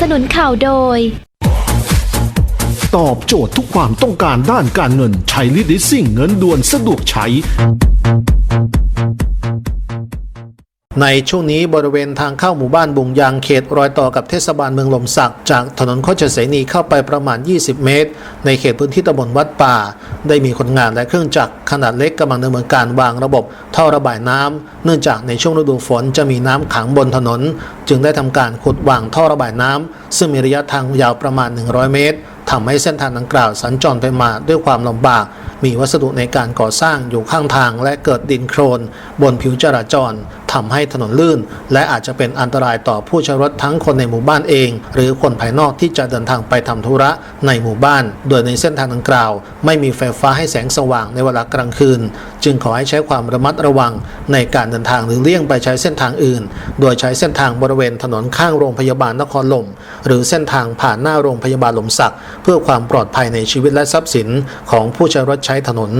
สนุนข่าวโดย ตอบโจทย์ทุกความต้องการด้านการเงินใช้ลิดิซิ่งเงินด่วนสะดวกใช้ ในช่วงนี้บริเวณทางเข้าหมู่บ้านบุงยางเขตรอยต่อกับเทศบาลเมืองลมสักจากถนนโคชเสนีเข้าไปประมาณ 20 เมตร ในเขตพื้นที่ตำบลวัดป่า ได้มีคนงานและเครื่องจักรขนาดเล็กกำลังดำเนินการวางระบบท่อระบายน้ำเนื่องจากในช่วงฤดูฝนจะมีน้ำขังบนถนน จึงได้ทำการขุดวางท่อระบายน้ำซึ่งมีระยะทางยาวประมาณ 100 เมตรทำให้เส้นทางดังกล่าวสัญจรไปมาด้วยความลำบาก มีวัสดุในการก่อสร้างอยู่ข้างทางและเกิดดินโครน บนผิวจราจร ทำให้ถนนลื่น และอาจจะเป็นอันตรายต่อผู้ใช้รถทั้งคนในหมู่บ้านเอง หรือคนภายนอกที่จะเดินทางไปทำธุระในหมู่บ้าน โดยในเส้นทางดังกล่าว ไม่มีไฟฟ้าให้แสงสว่างในเวลากลางคืน จึงขอให้ใช้ความระมัดระวังในการเดินทางหรือเลี่ยงไปใช้เส้นทางอื่น โดยใช้เส้นทางบริเวณถนนข้างโรงพยาบาลนครหล่มหรือเส้นทางผ่านหน้าโรงพยาบาลหลมสัก เพื่อความปลอดภัยในชีวิตและทรัพย์สินของผู้ใช้รถใช้ถนน